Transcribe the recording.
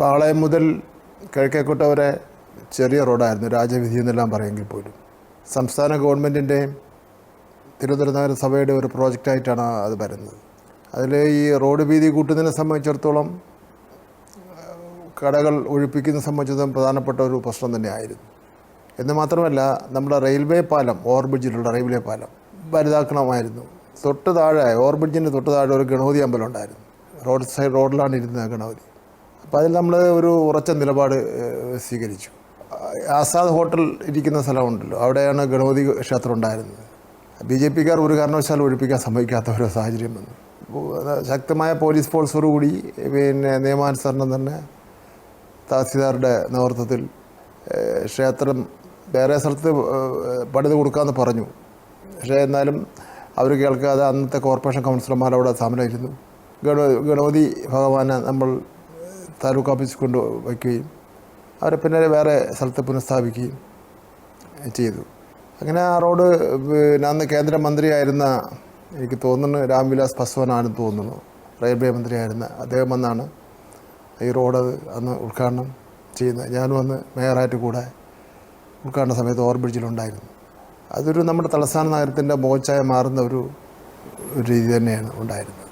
പാളയം മുതൽ കിഴക്കേക്കോട്ട വരെ ചെറിയ റോഡായിരുന്നു. രാജവിധി എന്നെല്ലാം പറയുമെങ്കിൽ പോലും. സംസ്ഥാന ഗവൺമെന്റിന്റെയും തിരുവനന്തപുരം നഗരസഭയുടെ ഒരു പ്രോജക്റ്റായിട്ടാണ് അത് വരുന്നത്. അതിൽ ഈ റോഡ് വീതി കൂട്ടുന്നതിനെ സംബന്ധിച്ചിടത്തോളം കടകൾ ഒഴിപ്പിക്കുന്ന സംബന്ധിച്ചിടത്തോളം പ്രധാനപ്പെട്ട ഒരു പ്രശ്നം തന്നെയായിരുന്നു. എന്ന് മാത്രമല്ല നമ്മുടെ റെയിൽവേ പാലം ഓവർബ്രിഡ്ജിലുള്ള റെയിൽവേ പാലം വലുതാക്കണമായിരുന്നു. തൊട്ട് താഴെ ഓവർബ്രിഡ്ജിന്റെ തൊട്ട് താഴെ ഒരു ഗണപതി അമ്പലം ഉണ്ടായിരുന്നു. റോഡ് സൈഡ് റോഡിലാണ് ഇരുന്നത് ഗണപതി. അപ്പോൾ അതിൽ നമ്മൾ ഒരു ഉറച്ച നിലപാട് സ്വീകരിച്ചു. ആസാദ് ഹോട്ടൽ ഇരിക്കുന്ന സ്ഥലമുണ്ടല്ലോ അവിടെയാണ് ഗണപതി ക്ഷേത്രം ഉണ്ടായിരുന്നത്. ബി ജെ പിക്കാർ ഒരു കാരണവശാലും ഒഴിപ്പിക്കാൻ സമ്മതിക്കാത്ത ഒരു സാഹചര്യം വന്നു. ശക്തമായ പോലീസ് ഫോഴ്സോടുകൂടി പിന്നെ നിയമാനുസരണം തന്നെ തഹസിൽദാരുടെ നേതൃത്വത്തിൽ ക്ഷേത്രം വേറെ സ്ഥലത്ത് പണിത് കൊടുക്കാമെന്ന് പറഞ്ഞു. പക്ഷേ എന്നാലും അവർ കേൾക്കാതെ അന്നത്തെ കോർപ്പറേഷൻ കൗൺസിലർമാർ അവിടെ സമരമായിരുന്നു ഗണ ഗണപതി ഭഗവാനെ നമ്മൾ താലൂക്ക് ഓഫീസിൽ കൊണ്ട് വയ്ക്കുകയും അവരെ പിന്നെ വേറെ സ്ഥലത്ത് പുനഃസ്ഥാപിക്കുകയും ചെയ്തു. അങ്ങനെ ആ റോഡ് പിന്നെ അന്ന് കേന്ദ്രമന്ത്രിയായിരുന്ന എനിക്ക് തോന്നുന്നു രാംവിലാസ് പസ്വാനാണെന്ന് തോന്നുന്നു. റെയിൽവേ മന്ത്രിയായിരുന്ന അദ്ദേഹം വന്നാണ് ഈ റോഡ് അന്ന് ഉദ്ഘാടനം ചെയ്യുന്നത് ഞാനും അന്ന് മേയറായിട്ട് കൂടെ ഉദ്ഘാടന സമയത്ത് ഓവർബ്രിഡ്ജിലുണ്ടായിരുന്നു അതൊരു നമ്മുടെ തലസ്ഥാന നഗരത്തിന്റെ മോച്ചായ മാറുന്ന ഒരു രീതി തന്നെയാണ് ഉണ്ടായിരുന്നത്.